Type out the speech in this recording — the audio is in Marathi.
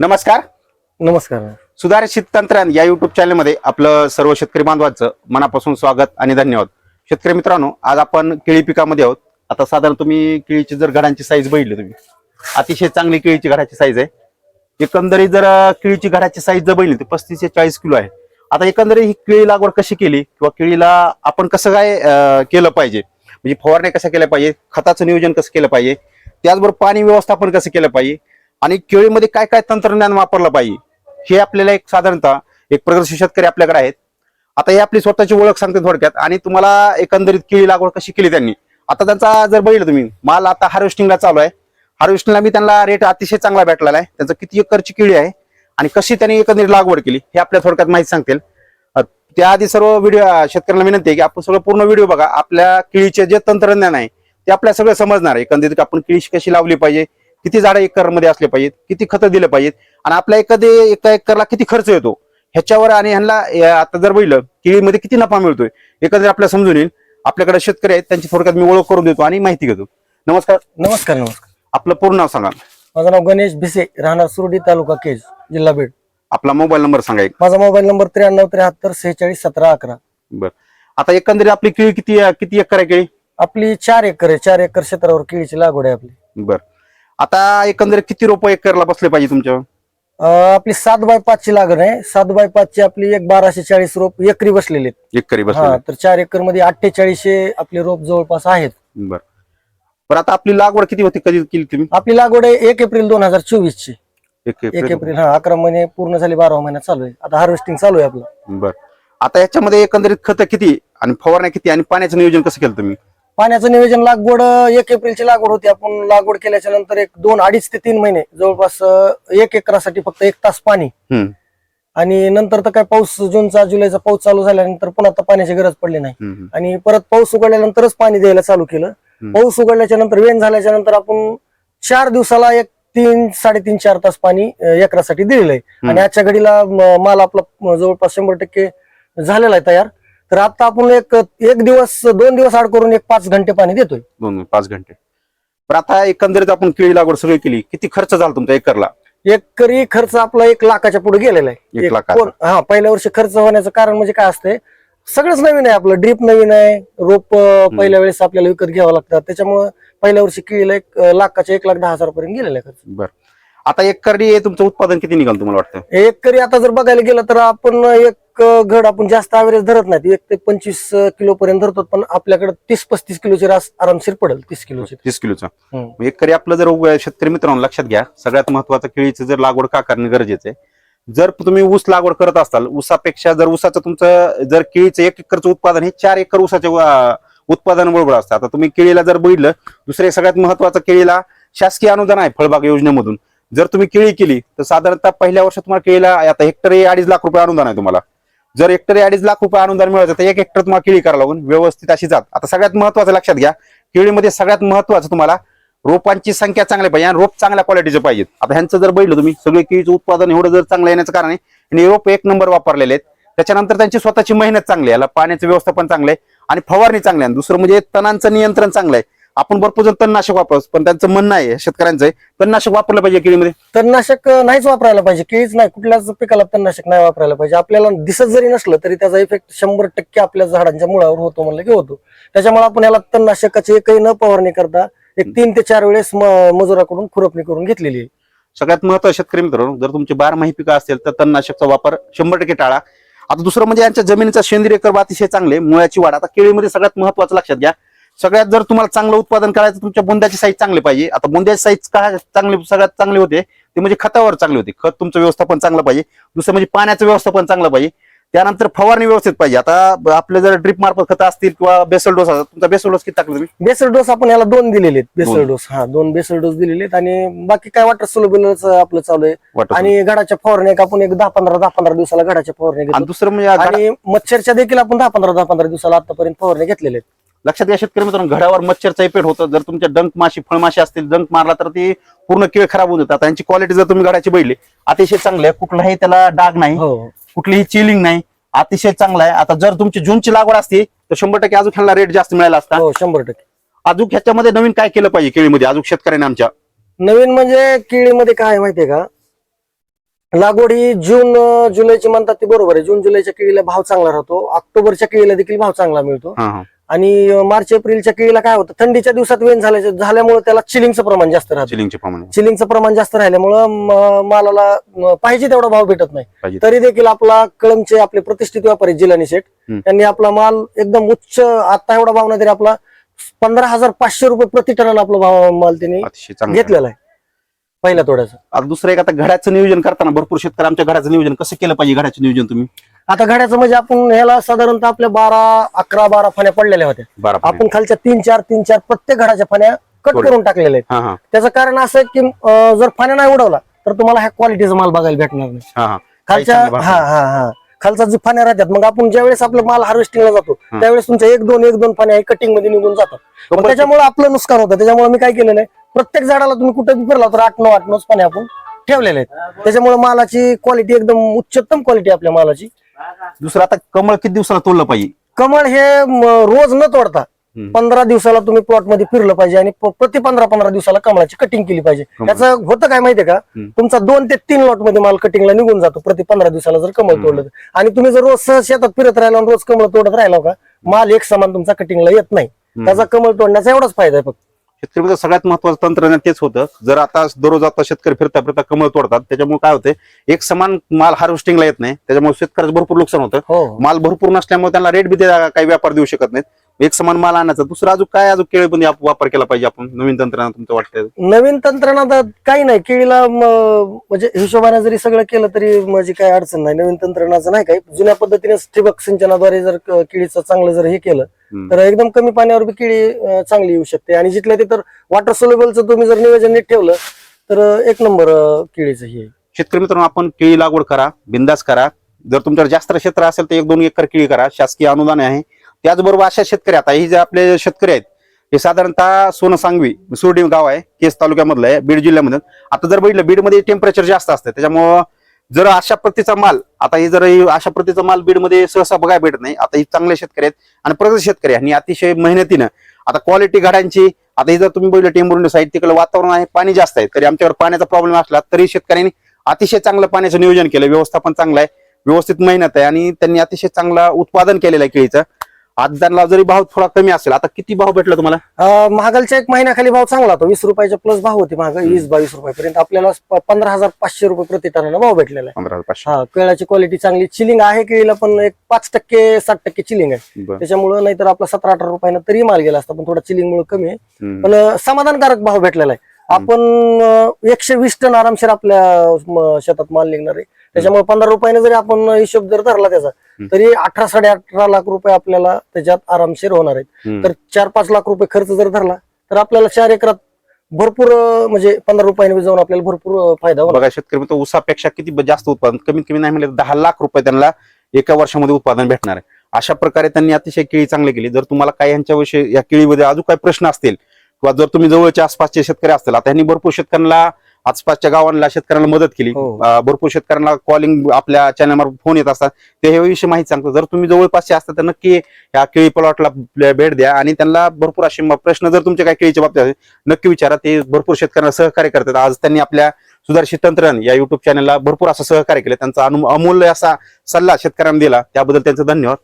नमस्कार. नमस्कार. सुधारित शेततंत्रज्ञान या युट्यूब चॅनलमध्ये आपलं सर्व शेतकरी बांधवांचं मनापासून स्वागत आणि धन्यवाद. शेतकरी मित्रांनो आज आपण केळी पिकामध्ये आहोत. आता साधारण तुम्ही केळीची जर घडांची साईज बघितली तुम्ही अतिशय चांगली केळीची घडाची साईज आहे. एकंदरीत जर केळीची घडाची साईज जर बघितली तर पस्तीस ते चाळीस किलो आहे. आता एकंदरीत ही केळी लागवड कशी केली किंवा केळीला आपण कसं काय केलं पाहिजे? म्हणजे फवारण्या कशा केल्या पाहिजे? खताचं नियोजन कसं केलं पाहिजे? त्याचबरोबर पाणी व्यवस्थापन कसं केलं पाहिजे? आणि केळीमध्ये काय काय तंत्रज्ञान वापरलं पाहिजे? हे आपल्याला एक साधारणतः एक प्रगतशील शेतकरी आपल्याकडे आहेत. आता हे आपली स्वतःची ओळख सांगते थोडक्यात. आणि तुम्हाला एकंदरीत केळी लागवड कशी केली त्यांनी? आता त्यांचा जर बघितलं तुम्ही माल आता हार्वेस्टिंगला चालू आहे. हार्वेस्टिंगला मी त्यांना रेट अतिशय चांगला भेटलेला आहे. त्यांचं किती एकरची केळी आहे आणि कशी त्यांनी एकंदरीत लागवड केली हे आपल्या थोडक्यात माहिती सांगतील. त्याआधी सर्व व्हिडिओ शेतकऱ्यांना विनंती आहे की आपण सगळं पूर्ण व्हिडिओ बघा. आपल्या केळीचे जे तंत्रज्ञान आहे ते आपल्या सगळं समजणार आहे. एकंदरीत आपण केळी कशी लावली पाहिजे किती झाडं एकरमध्ये असले पाहिजेत किती खतं दिले पाहिजेत आणि आपल्या एखादे एका एकरला किती खर्च येतो? ह्याच्यावर आणि ह्यांना आता जर बघितलं केळीमध्ये किती नफा मिळतोय? एकंदरीत आपल्याला समजून येईल. आपल्याकडे शेतकरी आहेत त्यांची थोडक्यात मी ओळख करून देतो आणि माहिती घेतो. नमस्कार. नमस्कार नमस्कार. आपलं पूर्ण नाव सांगा. माझं नाव गणेश भिसे राहणार सुरडी तालुका केज जिल्हा बीड. आपला मोबाईल नंबर सांगा एक. माझा मोबाईल नंबर त्र्याण्णव त्र्याहत्तर सेहेचाळीस सतरा अकरा. बर. आता एकंदरीत आपली केळी किती किती एकर आहे केळी? आपली चार एकर आहे चार एकर क्षेत्रावर केळीची लागवड आहे आपली. बर. आता एकंदरीत किती रोप एकरला बसले पाहिजे तुमच्या अं, आपली सात बाय पाचची लागण आहे. सात बाय पाचची आपली एक बाराशे चाळीस रोप एकरी बसलेले आहेत. एकरी हा बसले तर चार एकरमध्ये अठ्ठेचाळीसशे आपले रोप जवळपास आहेत. बर. बरं आता आपली लागवड किती होती? कधी केली तुम्ही? आपली लागवड आहे एक एप्रिल दोन हजार चोवीस ची एक एक एप्रिल एप्रिल हा अकरा महिने पूर्ण झाले बारा महिन्यात चालू आहे. आता हार्वेस्टिंग चालू आहे आपलं. बर. आता याच्यामध्ये एकंदरीत खत किती आणि फवारण्या किती आणि पाण्याचं नियोजन कसं केलं तुम्ही? पाण्याचं नियोजन लागवड एक एप्रिलची लागवड होती. आपण लागवड केल्याच्यानंतर एक दोन अडीच ते तीन महिने जवळपास एक एकरासाठी फक्त एक तास पाणी. आणि नंतर तर काय पाऊस जूनचा जुलैचा पाऊस चालू झाल्यानंतर पुन्हा आता पाण्याची गरज पडली नाही. आणि परत पाऊस उघडल्यानंतरच पाणी द्यायला चालू केलं. पाऊस उघडल्याच्या नंतर वेन झाल्याच्यानंतर आपण चार दिवसाला एक तीन साडेतीन चार तास पाणी एकरासाठी दिलेलं आहे. आणि आजच्या घडीला माल आपला जवळपास शंभर टक्के झालेला आहे तयार. तर आता आपण एक एक दिवस दोन दिवस आड करून एक पाच घंटे पाणी देतोय. दोन पाच घंटे. पण आता एकंदरीत आपण केळी लागवड सगळी केली किती खर्च झाला तुमचा एकरला? एकरी खर्च आपला एक लाखाच्या पुढे गेलेला आहे. एक एक लाखाचा. कोण- हा पहिल्या वर्षी खर्च होण्याचं कारण म्हणजे काय असतंय सगळंच नवीन आहे आपलं. ड्रीप नवीन आहे रोप अं, पहिल्या वेळेस आपल्याला विकत घ्यावं लागतात. त्याच्यामुळे पहिल्या वर्षी केळीला एक अं, लाखाच्या एक लाख दहा हजार पर्यंत गेलेला आहे खर्च. बर. आता एकरी तुमचं उत्पादन किती निघाल तुम्हाला वाटतं? एकरी आता जर बघायला गेलं तर आपण एक अं, घड आपण जास्त ॲव्हरेज धरत नाही एक ते पंचवीस किलो पर्यंत धरतो पण आपल्याकडे तीस पस्तीस किलोची रास आरामशीर पडेल तीस किलोची तीस किलोचा हम्म. एकरी आपलं जर उग- शेतकरी मित्रांनो लक्षात घ्या सगळ्यात महत्वाचं केळीचं जर लागवड का करणे गरजेचं आहे. जर तुम्ही ऊस लागवड करत असाल ऊसापेक्षा जर ऊसाचं तुमचं जर केळीचं एक एकरचं उत्पादन हे चार एकर ऊसाच्या अं, उत्पादन बरोबर असतं. आता तुम्ही केळीला जर बघितलं दुसरे सगळ्यात महत्वाचं केळीला शासकीय अनुदान आहे फळबाग योजनेमधून. जर तुम्ही केळी केली तर साधारणतः पहिल्या वर्षात तुम्हाला केळीला आता हेक्टरी अडीच लाख रुपये अनुदान आहे तुम्हाला. जर हेक्टरी अडीच लाख रुपये अनुदान मिळायचं तर एक हेक्टर तुम्हाला केळी करावं लागून व्यवस्थित अशी जात. आता सगळ्यात महत्वाचं लक्षात घ्या केळीमध्ये सगळ्यात महत्वाचं तुम्हाला रोपांची संख्या चांगली पाहिजे आणि रोप चांगल्या क्वालिटीचे पाहिजेत आता ह्यांचं जर बघितलं तुम्ही सगळे केळीचं उत्पादन एवढं जर चांगलं येण्याचं कारण आहे आणि रोप एक नंबर वापरलेले आहेत त्याच्यानंतर त्यांची स्वतःची मेहनत चांगली आहे याला पाण्याचं व्यवस्थापन चांगलं आहे आणि फवारणी चांगली आहे आणि दुसरं म्हणजे तणांचं नियंत्रण चांगलं आहे. आपण भरपूर जण तणनाशक वापरतो पण त्यांचं म्हणणं आहे शेतकऱ्यांचं आहे, तणनाशक वापरलं पाहिजे केळीमध्ये? तणनाशक नाहीच वापरायला पाहिजे केळीच नाही कुठल्याच पिकाला तणनाशक नाही वापरायला पाहिजे. आपल्याला दिसत जरी नसलं तरी त्याचा इफेक्ट शंभर टक्के आपल्या झाडांच्या मुळावर होतो म्हणलं की होतो. त्याच्यामुळे आपण याला तणनाशकाची एकही न फवारणी करता एक तीन ते चार वेळेस मजुराकडून खुरपणी करून घेतलेली आहे. सगळ्यात महत्वाचं शेतकरी मित्रांनो जर तुमची बारमाही पिकं असेल तर तणनाशकचा वापर शंभर टक्के टाळा. आता दुसरं म्हणजे यांच्या जमिनीचा सेंद्रिय कर्ब अतिशय चांगले मुळाची वाढ. आता केळीमध्ये सगळ्यात महत्वाचं लक्षात घ्या सगळ्यात जर तुम्हाला चांगलं उत्पादन करायचं तुमच्या बुंद्याची साईज चांगली पाहिजे. आता बुंद्याची साईज काय चांगली सगळ्यात चांगली होते ते म्हणजे खतावर चांगली होते. खत तुमचं व्यवस्थापन चांगलं पाहिजे. दुसरं म्हणजे पाण्याचं व्यवस्थापन चांगलं पाहिजे. त्यानंतर फवारणी व्यवस्थित पाहिजे. आता आपले जर ड्रिप मार्फत खतं असतील किंवा बेसल डोस असतात तुमचा बेसल डोस किती टाकला तुम्ही? बेसल डोस आपण याला दोन दिलेले आहेत. Basal dose. हा दोन बेसल डोस दिलेले आहेत आणि बाकी काय वॉटर सोलोबिलच आपलं चालू आहे. आणि घडाच्या फवारण्या एक आपण एक दहा पंधरा दहा पंधरा दिवसाला घडाच्या फवारण्या आणि घेतो दुसरं म्हणजे आणि मच्छरच्या देखील आपण दहा पंधरा दहा पंधरा दिवसाला आतापर्यंत फवारण्या घेतलेल्या आहेत. लक्षात घ्या शेतकरी मित्रांनो घडावर मच्छरचा इफेक्ट होतं. जर तुमच्या डंक माशी फळमाशी असतील डंक मारला तर ती पूर्ण केळ खराब होऊन जातात. त्यांची क्वालिटी जर तुम्ही घडाची बघितली अतिशय चांगली आहे. कुठलाही त्याला डाग नाही हो. कुठलीही चिलिंग नाही अतिशय चांगला आहे. आता जर तुमची जूनची लागवड असती तर शंभर टक्के अजून ह्याला रेट जास्त मिळाला असता. हो शंभर टक्के. अजून ह्याच्यामध्ये नवीन काय केलं पाहिजे केळीमध्ये? अजून शेतकऱ्यांनी आमच्या. नवीन म्हणजे केळीमध्ये काय आहे माहितीये का? लागवड ही जून जुलैची म्हणतात ते बरोबर आहे. जून जुलैच्या केळीला भाव चांगला राहतो. ऑक्टोबरच्या केळीला देखील भाव चांगला मिळतो. आणि मार्च एप्रिलच्या केळीला काय होतं थंडीच्या दिवसात वेन झाल्याच्या झाल्यामुळे त्याला चिलिंगचं प्रमाण जास्त राहतं. चिलिंगचे प्रमाणे. चिलिंगचं प्रमाण जास्त राहिल्यामुळं म- मालाला म, पाहिजे तेवढा भाव भेटत नाही. पाहिजे. तरी देखील आपला कळमचे आपले प्रतिष्ठित व्यापारी जिलानी शेठ हम्म. त्यांनी आपला माल एकदम उच्च आता एवढा भाव नाही तरी आपला पंधरा हजार पाचशे रुपये प्रति टनाला आपला भाव माल त्यांनी अतिशय चांगलं. घेतलेला आहे. पहिल्या तोड्याचं. आता दुसरं एक आता घड्याचं नियोजन करताना भरपूर शेतकरी आमच्या घराचं नियोजन कसं केलं पाहिजे घड्याचं नियोजन तुम्ही? आता घड्याचं म्हणजे आपण ह्याला साधारणतः आपल्या बारा अकरा बारा फाण्या पडलेल्या होत्या. बारा आपण खालच्या तीन चार तीन चार प्रत्येक घडाच्या फाण्या कट. करून टाकलेल्या आहेत. हा हा. त्याचं कारण असं आहे की अं, जर फाण्या नाही उडवला तर तुम्हाला ह्या क्वालिटीचा माल बघायला भेटणार नाही. हा हा. खालच्या चांगलं हा हा हा. खालचा जे फाण्या राहतात मग आपण ज्यावेळेस आपला माल हार्वेस्टिंगला जातो हा. त्यावेळेस तुमच्या एक दोन एक दोन फाण्या कटिंगमध्ये निघून जातात. मग त्याच्यामुळे आपलं नुकसान होतं. त्याच्यामुळे मी काय केलेलं आहे प्रत्येक झाडाला तुम्ही कुठे फिरला तर आठ नऊ आठ नऊ फाण्या आपण ठेवलेल्या आहेत. त्याच्यामुळे मालाची क्वालिटी एकदम उच्चतम क्वालिटी आपल्या मालाची. दुसरं आता कमळ किती दिवसाला तोडलं पाहिजे कमळ हे रोज न तोडता. पंधरा दिवसाला तुम्ही प्लॉटमध्ये फिरलं पाहिजे आणि प्रति पंधरा पंधरा दिवसाला कमळाची कटिंग केली पाहिजे. त्याचं होतं काय माहितीये का. तुमचा दोन ते तीन लॉटमध्ये माल कटिंगला निघून जातो प्रति पंधरा दिवसाला जर कमळ. तोडलं तर. आणि तुम्ही जर रोज सहज शेतात फिरत राहिला आणि रोज कमळ तोडत राहिला का माल एक समान तुमचा कटिंगला येत नाही त्याचा कमळ तोडण्याचा एवढाच फायदा आहे फक्त शेतकरी सगळ्यात महत्वाचं तंत्रज्ञान तेच होतं. जर आता दररोज आता शेतकरी फिरता फिरता कमळ तोडतात त्याच्यामुळे काय होते एक समान माल हार्वेस्टिंगला येत नाही त्याच्यामुळे शेतकऱ्याचं भरपूर नुकसान होतं. हो. माल भरपूर नसल्यामुळे त्यांना रेट बी काही व्यापार देऊ शकत नाहीत. एक समान माल आणायचा दुसरं अजून काय अजून केळीमध्ये आप- वापर केला पाहिजे आपण नवीन तंत्रज्ञान तुमचं वाटतं नवीन तंत्रज्ञान काही नाही केळीला म, म्हणजे हिशोबाने जरी सगळं केलं तरी म्हणजे काही अडचण नाही. नवीन तंत्रज्ञानाचं नाही काही. जुन्या पद्धतीने ठिबक सिंचनाद्वारे जर क- केळीचं चांगलं जर हे केलं हम्म. तर एकदम कमी पाण्यावर बी केळी अं, चांगली येऊ शकते. आणि जिथल्या तिथं वॉटर सोल्युबलचं तुम्ही जर नियोजन नीट ठेवलं तर अं, एक नंबर अं, केळीचं हे. आहे. शेतकरी मित्रांनो आपण केळी लागवड करा बिंदास करा. जर तुमच्याकडे जास्त क्षेत्र असेल तर एक दोन एकर केळी करा. शासकीय अनुदान आहे. त्याचबरोबर अशा शेतकरी आता हे जे आपले शेतकरी आहेत हे साधारणतः सोनं सांगवी सुर्डी गाव आहे केस तालुक्यामधलं आहे बीड जिल्ह्यामधून आता जर बघितलं बीडमध्ये टेम्परेचर जास्त असतं त्याच्यामुळं जर अशा प्रतीचा माल आता हे जर अशा प्रतीचा माल बीडमध्ये सहसा बघायला भेटत नाही. आता हे चांगले शेतकरी आहेत आणि प्रगत शेतकरी आहे आणि अतिशय मेहनतीनं आता क्वालिटी गाड्यांची आता हे जर तुम्ही बघितलं टेंबुर्णी साईड तिकडे वातावरण आहे पाणी जास्त आहे तरी आमच्यावर पाण्याचा प्रॉब्लेम असला तरी शेतकऱ्यांनी अतिशय चांगलं पाण्याचं नियोजन केलं. व्यवस्थापन चांगलं आहे व्यवस्थित मेहनत आहे आणि त्यांनी अतिशय चांगला उत्पादन केलेलं आहे केळीचं. आज त्यांना जरी भाव थोडा कमी असेल आता किती भाव भेटला तुम्हाला? अं, महागालच्या एक महिन्याखाली भाव चांगला होता वीस रुपयाच्या प्लस भाव होते महाग वीस बावीस रुपयापर्यंत आपल्याला प- पंधरा हजार पाचशे रुपये प्रति टनाला भाव भेटलेला आहे. पंधरा हजार पाचशे. हा केळाची क्वालिटी चांगली चिलिंग आहे केळीला पण एक पाच टक्के सात टक्के चिलिंग आहे. बरं. त्याच्यामुळे नाहीतर आपला सतरा अठरा रुपयानं तरी माल गेला असता पण थोडा चिलिंग मुळे कमी आहे. हम्म. पण अं, समाधानकारक भाव भेटलेला आहे. आपण एकशे वीस टन आरामशीर आपल्या शेतात माल निघणार आहे. त्याच्यामुळे पंधरा रुपयाने जरी आपण हिशोब जर धरला त्याचा तरी अठरा साडे अठरा लाख रुपये आपल्याला त्याच्यात आरामशीर होणार आहेत. तर चार पाच लाख रुपये खर्च जर धरला तर आपल्याला चार एकरात भरपूर म्हणजे पंधरा रुपयाने जाऊन आपल्याला भरपूर फायदा होणार. बघा शेतकरी मित्र ऊसापेक्षा किती जास्त उत्पादन कमीत कमी नाही म्हणले तर दहा लाख रुपये त्यांना एका वर्षामध्ये उत्पादन भेटणार आहे. अशा प्रकारे त्यांनी अतिशय केळी चांगली केली. जर तुम्हाला काही यांच्याविषयी या केळीमध्ये अजून काही प्रश्न असतील किंवा जर तुम्ही जवळच्या आसपासचे शेतकरी असतील आता यांनी भरपूर शेतकऱ्यांना आसपासच्या गावांना शेतकऱ्यांना मदत केली. हो. भरपूर शेतकऱ्यांना कॉलिंग आपल्या चॅनलवर फोन येत असतात. ते हे विषयी माहिती सांगतो जर तुम्ही जवळपासचे असतात तर नक्की या केळी प्लॉटला भेट द्या आणि त्यांना भरपूर असे प्रश्न जर तुमच्या काही केळीच्या बाबतीत असतील, नक्की विचारा. ते भरपूर शेतकऱ्यांना सहकार्य करतात. आज त्यांनी आपल्या सुधारित तंत्रज्ञान या युट्यूब चॅनलला भरपूर असं सहकार्य केलं. त्यांचा अमूल्य असा सल्ला शेतकऱ्यांना दिला. त्याबद्दल त्यांचं धन्यवाद.